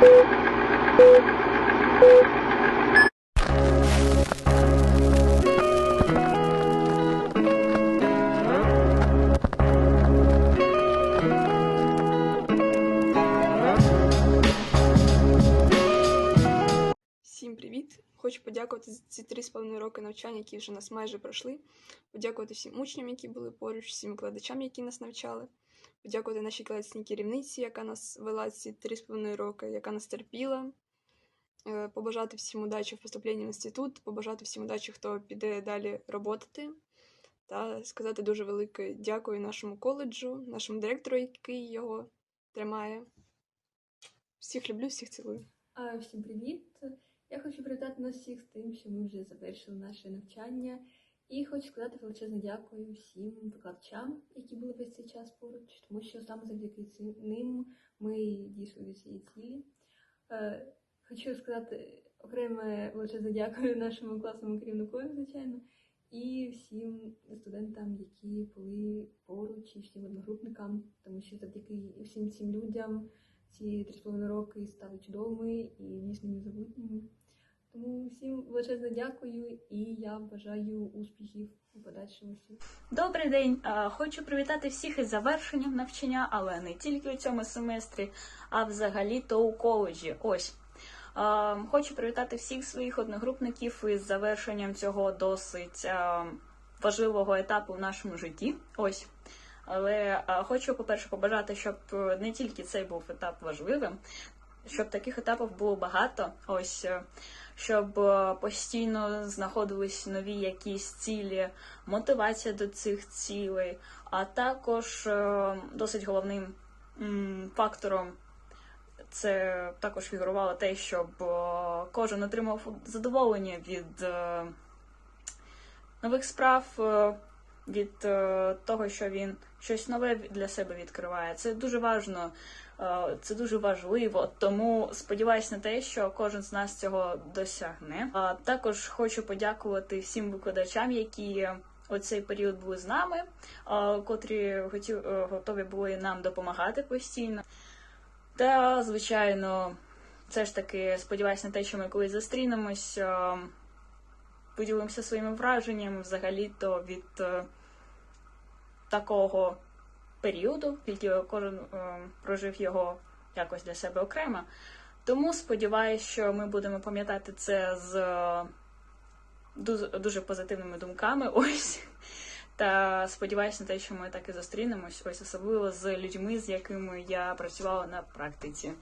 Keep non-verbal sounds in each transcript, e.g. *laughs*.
Всім привіт! Хочу подякувати за ці три з половиною роки навчання, які вже нас майже пройшли. Подякувати всім учням, які були поруч, всім викладачам, які нас навчали. Подякувати нашій класній керівниці, яка нас вела ці три з половиною роки, яка нас терпіла. Е, Побажати всім удачі в поступленні в інститут, побажати всім удачі, хто піде далі роботати. Та сказати дуже велике дякую нашому коледжу, нашому директору, який його тримає. Всіх люблю, всіх цілую. А, Всім привіт! Я хочу привітати нас всіх з тим, що ми вже завершили наше навчання. І хочу сказати величезне дякую всім викладачам, які були весь цей час поруч, тому що саме завдяки ним ми дійшли до цієї цілі. Е, Хочу сказати окреме величезне дякую нашому класному керівнику, звичайно, і всім студентам, які були поруч, і всім одногрупникам, тому що завдяки всім цим людям ці три з половиною роки стали чудовими і дійсно незабутніми. Тому всім величезне дякую і я бажаю успіхів у подальшому всім. Добрий день! Хочу привітати всіх із завершенням навчання, але не тільки у цьому семестрі, а взагалі то у коледжі. Ось. Хочу привітати всіх своїх одногрупників із завершенням цього досить важливого етапу в нашому житті. Ось. Але хочу, по-перше, побажати, щоб е, не тільки цей був етап важливим, щоб таких етапів було багато. Ось. е, Щоб е, постійно знаходились нові якісь цілі, мотивація до цих цілей, а також е, досить головним фактором це також фігурувало те, щоб кожен отримав задоволення від нових справ, від того, що він щось нове для себе відкриває. Це дуже важливо. Е, Це дуже важливо, тому сподіваюся на те, що кожен з нас цього досягне. А також хочу подякувати всім викладачам, які у цей період були з нами, е, котрі е, готові були нам допомагати постійно. Та, звичайно, все ж таки сподіваюся на те, що ми колись зустрінемось, е, поділимося своїми враженнями взагалі-то від е, такого періоду, тільки кожен е, прожив його якось для себе окремо. Тому сподіваюся, що ми будемо пам'ятати це з е, дуже позитивними думками. *laughs* Ось. Та сподіваюся на те, що ми так і зустрінемось, ось особливо з людьми, з якими я працювала на практиці.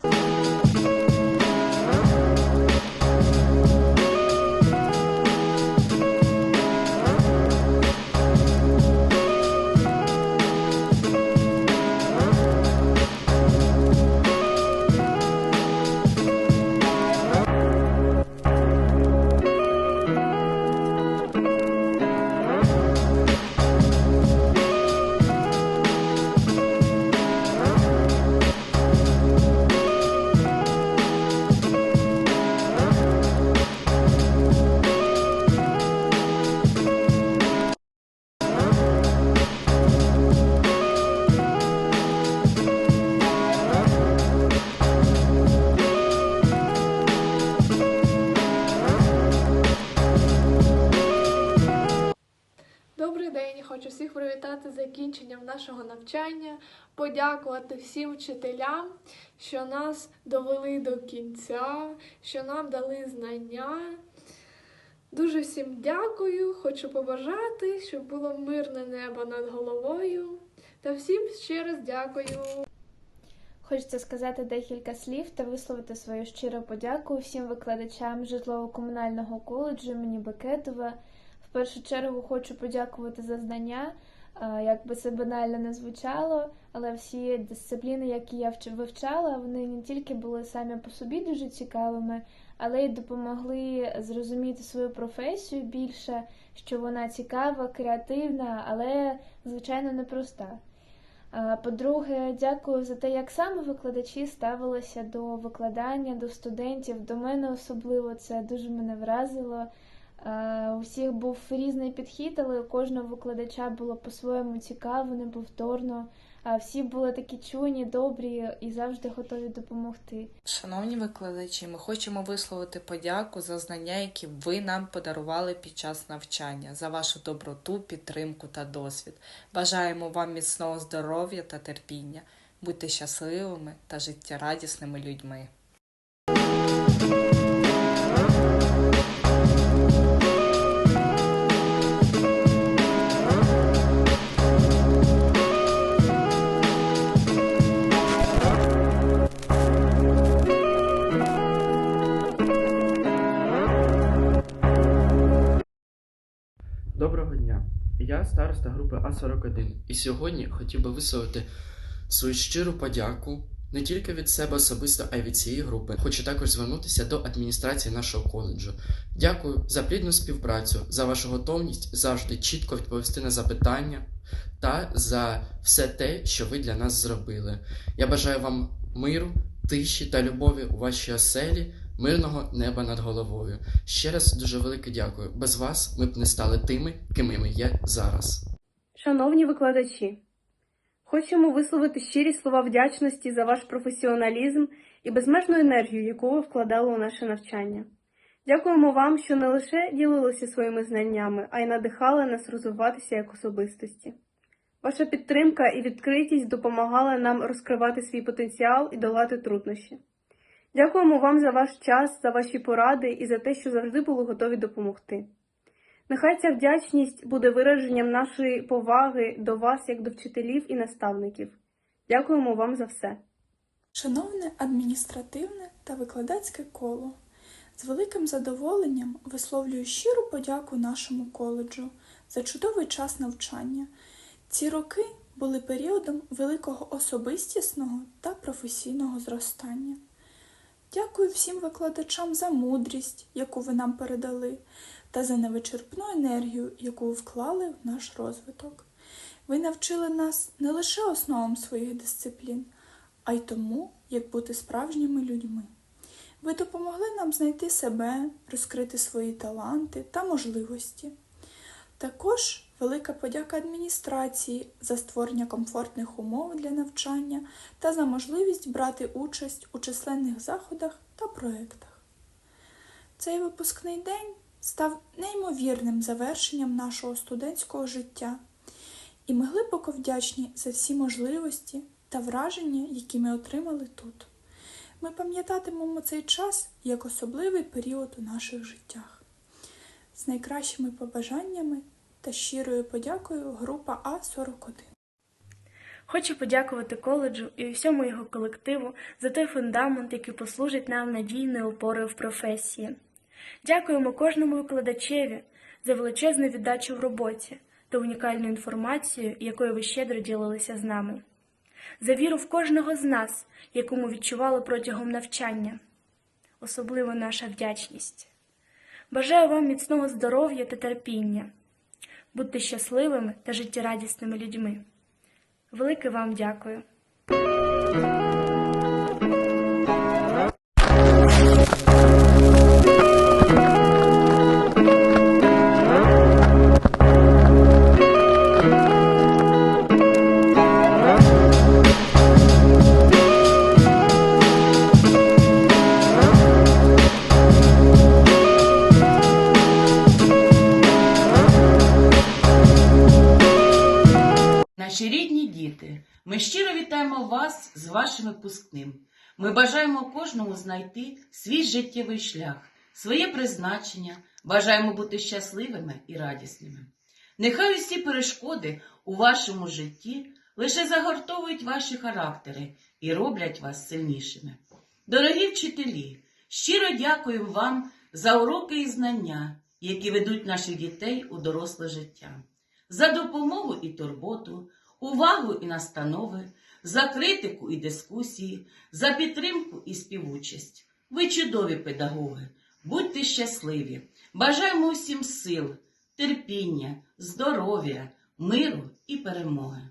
Закінченням нашого навчання, подякувати всім вчителям, що нас довели до кінця, що нам дали знання. Дуже всім дякую, хочу побажати, щоб було мирне небо над головою. Та всім ще раз дякую. Хочеться сказати декілька слів та висловити свою щиру подяку всім викладачам житлово-комунального коледжу імені Бекетова. В першу чергу хочу подякувати за знання. Як би це банально не звучало, але всі дисципліни, які я вивчала, вони не тільки були самі по собі дуже цікавими, але й допомогли зрозуміти свою професію більше, що вона цікава, креативна, але звичайно непроста. По-друге, дякую за те, як саме викладачі ставилися до викладання, до студентів. До мене особливо це дуже мене вразило. А, У всіх був різний підхід, але у кожного викладача було по-своєму цікаво, неповторно. Всі були такі чуйні, добрі і завжди готові допомогти. Шановні викладачі, ми хочемо висловити подяку за знання, які ви нам подарували під час навчання, за вашу доброту, підтримку та досвід. Бажаємо вам міцного здоров'я та терпіння. Будьте щасливими та життєрадісними людьми. Староста групи А41. І сьогодні хотів би висловити свою щиру подяку не тільки від себе особисто, а й від цієї групи. Хочу також звернутися до адміністрації нашого коледжу. Дякую за плідну співпрацю, за вашу готовність завжди чітко відповісти на запитання та за все те, що ви для нас зробили. Я бажаю вам миру, тиші та любові у вашій оселі, мирного неба над головою. Ще раз дуже велике дякую. Без вас ми б не стали тими, ким ми є зараз. Шановні викладачі, хочемо висловити щирі слова вдячності за ваш професіоналізм і безмежну енергію, яку ви вкладали у наше навчання. Дякуємо вам, що не лише ділилися своїми знаннями, а й надихали нас розвиватися як особистості. Ваша підтримка і відкритість допомагали нам розкривати свій потенціал і долати труднощі. Дякуємо вам за ваш час, за ваші поради і за те, що завжди були готові допомогти. Нехай ця вдячність буде вираженням нашої поваги до вас як до вчителів і наставників. Дякуємо вам за все. Шановне адміністративне та викладацьке коло, з великим задоволенням висловлюю щиру подяку нашому коледжу за чудовий час навчання. Ці роки були періодом великого особистісного та професійного зростання. Дякую всім викладачам за мудрість, яку ви нам передали, та за невичерпну енергію, яку ви вклали в наш розвиток. Ви навчили нас не лише основам своїх дисциплін, а й тому, як бути справжніми людьми. Ви допомогли нам знайти себе, розкрити свої таланти та можливості. Також велика подяка адміністрації за створення комфортних умов для навчання та за можливість брати участь у численних заходах та проєктах. Цей випускний день став неймовірним завершенням нашого студентського життя, і ми глибоко вдячні за всі можливості та враження, які ми отримали тут. Ми пам'ятатимемо цей час як особливий період у наших життях. З найкращими побажаннями та щирою подякою група А41. Хочу подякувати коледжу і всьому його колективу за той фундамент, який послужить нам надійною опорою в професії. Дякуємо кожному викладачеві за величезну віддачу в роботі та унікальну інформацію, якою ви щедро ділилися з нами, за віру в кожного з нас, яку ми відчували протягом навчання. Особливо наша вдячність. Бажаю вам міцного здоров'я та терпіння. Будьте щасливими та життєрадісними людьми. Велике вам дякую. Ми щиро вітаємо вас з вашим випускним. Ми бажаємо кожному знайти свій життєвий шлях, своє призначення, бажаємо бути щасливими і радісними. Нехай усі перешкоди у вашому житті лише загортовують ваші характери і роблять вас сильнішими. Дорогі вчителі, щиро дякуємо вам за уроки і знання, які ведуть наших дітей у доросле життя, за допомогу і турботу, увагу і настанови, за критику і дискусії, за підтримку і співучасть. Ви чудові педагоги, будьте щасливі, бажаємо усім сил, терпіння, здоров'я, миру і перемоги.